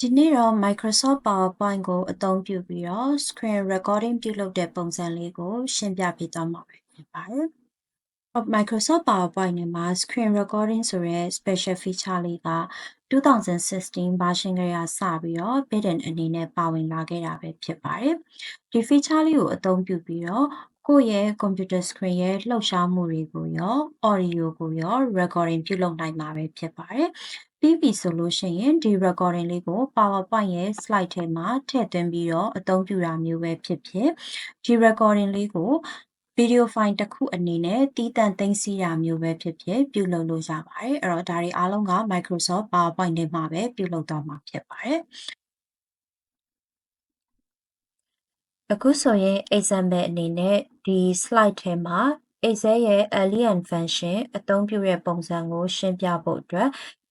ဒီနေ့တော့ Microsoft PowerPoint ကိုအသုံးပြုပြီးတော့ screen recording ပြုလုပ်တဲ့ပုံစံလေးကို ရှင်းပြပေးသွားမှာပဲဖြစ်ပါတယ်။ Microsoft PowerPoint နဲ့မှာ screen recording ဆိုတဲ့ special feature လေးက2016 version ကလေးကစပြီးတော့ built-in အနေနဲ့ပါဝင်လာခဲ့တာပဲဖြစ်ပါတယ်။ဒီ feature လေးကိုအသုံးပြုပြီးတော့ကိုယ့်ရဲ့ computer screen ရဲ့လှုပ်ရှားမှုတွေကိုရော audio ကိုရော recording ပြုလုပ်နိုင်မှာပဲဖြစ်ပါတယ်။ ပြီးပြီဆိုလို့ရှိရင်ဒီ recording လေးကို PowerPoint ရဲ့ slide ထဲမှာထည့်သွင်းပြီးတော့အသုံးပြုတာမျိုးပဲဖြစ်ဖြစ်ဒီ recording လေးကို video file တစ်ခုအနေနဲ့တည်တံ့သိမ်းဆည်းတာမျိုးပဲဖြစ်ဖြစ်ပြုလုပ်လို့ရပါတယ်အဲ့တော့ဒါတွေအားလုံးက Microsoft PowerPoint ထဲမှာပဲပြုလုပ်သွားမှာဖြစ်ပါတယ်အခုဆိုရင် example အနေနဲ့ဒီ slide ထဲမှာ Excel ရဲ့ alien function အသုံးပြုတဲ့ပုံစံကိုရှင်းပြဖို့အတွက်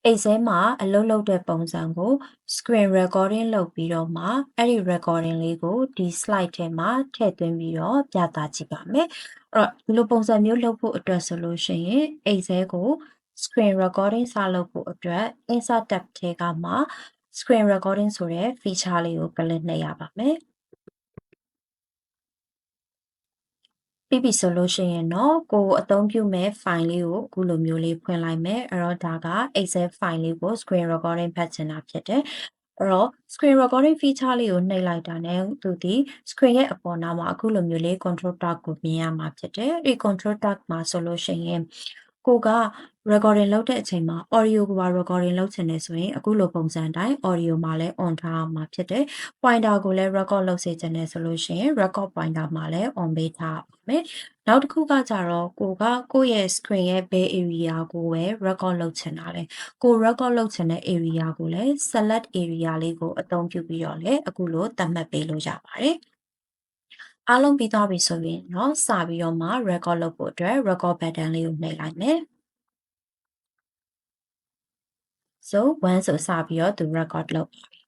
Excel မှာအလုပ်လုပ်တဲ့ပုံစံကို screen recording လုပ်ပြီးတော့မှအဲ့ဒီ recording လေးကိုဒီ slide ထဲမှာထည့်သွင်းပြီးတော့ပြသကြည့်ပါမယ်။အဲ့တော့ဒီလိုပုံစံမျိုးလုပ်ဖို့အတွက်ဆိုလို့ရှိရင် Excel ကို screen recording စလုပ်ဖို့အတွက် insert tab ထဲကမှ screen recording ဆိုတဲ့ feature လေးကို click နှိပ်ရပါမယ်။ ပြီးပြီဆိုလို့ရှိရင်တော့ကိုအသုံးပြုမဲ့ file လေးကိုအခုလိုမျိုးလေးဖွင့်လိုက်မယ်အဲ့တော့ဒါက Excel file လေးကို screen recording ဖတ်ချင်တာဖြစ်တယ်အဲ့တော့ screen recording feature လေးကိုနှိပ်လိုက်တာနဲ့သူဒီ screen ရဲ့အပေါ်နားမှာအခုလိုမျိုးလေး control tab ကိုမြင်ရမှာဖြစ်တယ်ဒီ control tab မှာဆိုလို့ရှိရင် ကိုက recording လုပ်တဲ့အချိန်မှာ audio ကိုပါ recording လုပ်ချင်တယ်ဆိုရင်အခုလိုပုံစံအတိုင်း audio မှာလည်း on ထားရမှာဖြစ်တယ်။ pointer ကိုလည်း record လုပ်စေချင်တယ်ဆိုလို့ရှိရင် record pointer မှာလည်း on ပေးထားရပါမယ်။နောက်တစ်ခုကကြတော့ကိုကကိုယ့်ရဲ့ screen ရဲ့ဘယ် area ကိုပဲ record လုပ်ချင်တာလဲ။ကို record လုပ်ချင်တဲ့ area ကိုလည်း select area လေးကိုအသုံးပြုပြီးတော့လည်းအခုလိုသတ်မှတ်ပေးလို့ရပါတယ်။ အားလုံးပြီးသွားပြီဆိုရင်တော့စပြီးတော့မှ record လုပ်ဖို့အတွက် record button လေးကိုနှိပ်လိုက်မယ်။ so 1ဆိုစပြီးတော့သူ record လုပ်ပါပြီ။အဲ့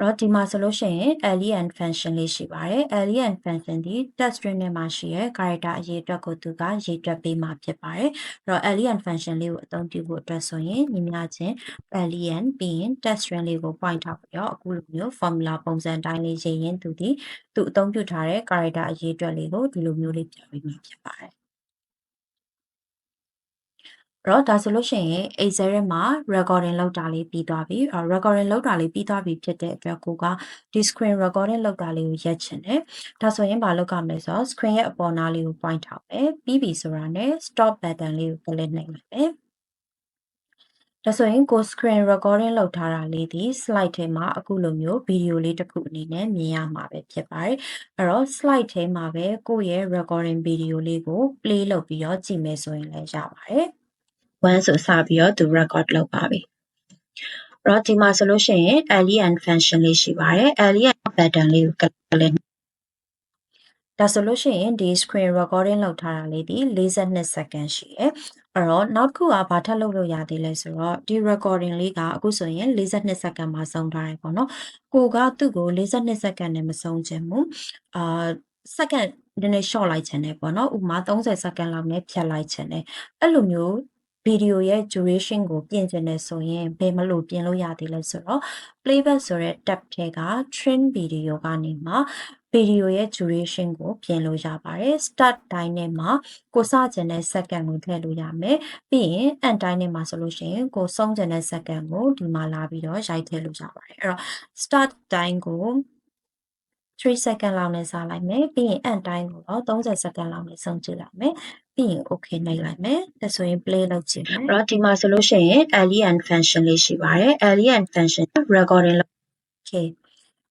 တော့ဒီမှာဆိုလို့ရှိရင် alien function လေးရှိပါတယ်။ alien function ဒီ text string ထဲမှာရှိတဲ့ character အရေးအတွက်ကိုသူကရေးတွက်ပေးမှာဖြစ်ပါတယ်။အဲ့တော့ alien function လေးကိုအသုံးပြုဖို့အတွက်ဆိုရင်ညီမချင်း alien ပြီးရင် text string လေးကို point ထောက်ပြီးတော့အခုလိုမျိုး formula ပုံစံတိုင်းလေးရေးရင်းသူဒီသူအသုံးပြုထားတဲ့ character အရေးအတွက်လေးကိုဒီလိုမျိုးလေးပြပေးမှာဖြစ်ပါတယ်။ တော့ဒါဆိုလို့ရှိရင် Excel ထဲမှာ recording လုပ်တာလေးပြီးသွားပြီ။ recording လုပ်တာလေးပြီးသွားပြီဖြစ်တဲ့အတွက်ကိုကဒီ screen recording လုပ်တာလေးကိုရက်ချင်တယ်။ဒါဆိုရင်မလုပ်ရမလဲဆိုတော့ screen ရဲ့အပေါ်နားလေးကို point ထောက်မယ်။ပြီးပြီဆိုတာနဲ့ stop button လေးကို click နှိပ်လိုက်မယ်။ဒါဆိုရင်ကို screen recording လုပ်ထားတာလေးဒီ slide ထဲမှာအခုလိုမျိုးဗီဒီယိုလေးတစ်ခုအနေနဲ့မြင်ရမှာပဲဖြစ်ပါတယ်။အဲ့တော့ slide ထဲမှာပဲကိုယ့်ရဲ့ recording ဗီဒီယိုလေးကို play လုပ်ပြီးတော့ကြည့်မယ်ဆိုရင်လည်းရပါတယ်။ 1ဆိုစပြီးတော့သူ record လုပ်ပါပြီ။အဲ့တော့ဒီမှာဆိုလို့ရှိရင် alien function လေးရှိပါတယ်။ alien button လေးကို click ဒါဆိုလို့ရှိရင်ဒီ screen recording လုပ်ထားတာလေးဒီ42စက္ကန့်ရှိတယ်။အဲ့တော့နောက်တစ်ခုကဘာထပ်လုပ်လို့ရသေးလဲဆိုတော့ဒီ recording လေးကအခုဆိုရင်42စက္ကန့်မှာဆုံးထားတယ်ပေါ့နော်။ကိုကသူ့ကို42စက္ကန့်နဲ့မဆုံးချင်ဘူး။အာစက္ကန့်နည်းနည်း short လိုက်ချင်တယ်ပေါ့နော်။ဥပမာ30စက္ကန့်လောက်နဲ့ဖြတ်လိုက်ချင်တယ်။အဲ့လိုမျိုး ဗီဒီယိုရဲ့ duration ကိုပြင်ချင်တယ်ဆိုရင်ဘယ်မလို့ပြင်လို့ရသေးလဲဆိုတော့ playback ဆိုတဲ့ tab ထဲက trim video ကနေမှဗီဒီယိုရဲ့ duration ကိုပြင်လို့ရပါတယ် start တိုင်းနဲ့မှာကိုစချင်တဲ့ second ကိုထည့်လို့ရမယ်ပြီးရင် end တိုင်းနဲ့မှာဆိုလို့ရှိရင်ကိုဆုံးချင်တဲ့ second ကိုဒီမှာလာပြီးတော့ရိုက်ထည့်လို့ရပါတယ်အဲ့တော့ start တိုင်းကို 3 second လောက်နဲ့စားလိုက်မယ်ပြီးရင် end time ကိုတော့30 second လောက်နဲ့ဆုံးကြည့်လိုက်မယ်ပြီးရင် okay နှိပ်လိုက်မယ်ဒါဆိုရင် play လုပ်ကြည့်မယ်အဲ့တော့ဒီမှာဆိုလို့ရှိရင် alien function လေးရှိပါတယ် alien function recording လုပ် okay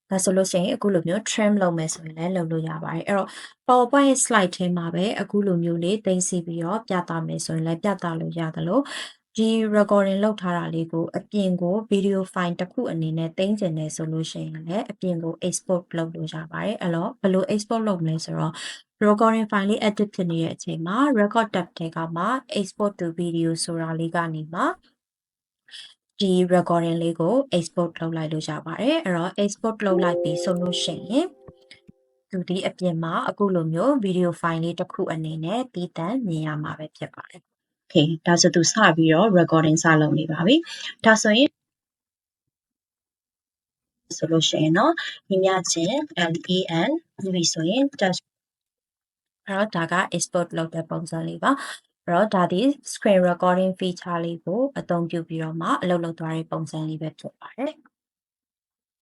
ဒါဆိုလို့ရှိရင်အခုလိုမျိုး trim လုပ်မယ်ဆိုရင်လည်းလုပ်လို့ရပါတယ်အဲ့တော့ PowerPoint slide ထဲမှာပဲအခုလိုမျိုးလေးသိသိပြီးတော့ပြသမယ်ဆိုရင်လည်းပြသလို့ရတယ်လို့ ဒီ recording လုပ်ထားတာလေးကိုအပြင်ကို video file တစ်ခုအနေနဲ့တင်ကျင်တယ်ဆိုလို့ရှိရင်လည်းအပြင်ကို export လုပ်လို့ရပါတယ်အဲ့တော့ဘယ်လို export လုပ်မလဲဆိုတော့ recording file လေး edit ဖြစ်နေတဲ့အချိန်မှာ record tab ထဲကမှ export to video ဆိုတာလေးကနေမှဒီ recording လေးကို export လုပ်လိုက်လို့ရပါတယ်အဲ့တော့ export လုပ်လိုက်ပြီဆိုလို့ရှိရင်သူဒီအပြင်မှာအခုလိုမျိုး video file လေးတစ်ခုအနေနဲ့တည်တံ့မြင်ရမှာပဲဖြစ်ပါတယ် okay ဒါဆိုသူစပြီးတော့ recording စလုပ်နေပါပြီဒါဆိုရင် ဆိုလို့ရှိရင်เนาะညီမျှခြင်း LEN ပြီးပြီဆိုရင် touch အဲ့တော့ဒါက export လုပ်တဲ့ပုံစံလေးပါအဲ့တော့ဒါဒီ screen recording feature လေးကိုအသုံးပြုပြီးတော့မှအလုပ်လုပ်သွားတဲ့ပုံစံလေးပဲဖြစ်ပါတယ်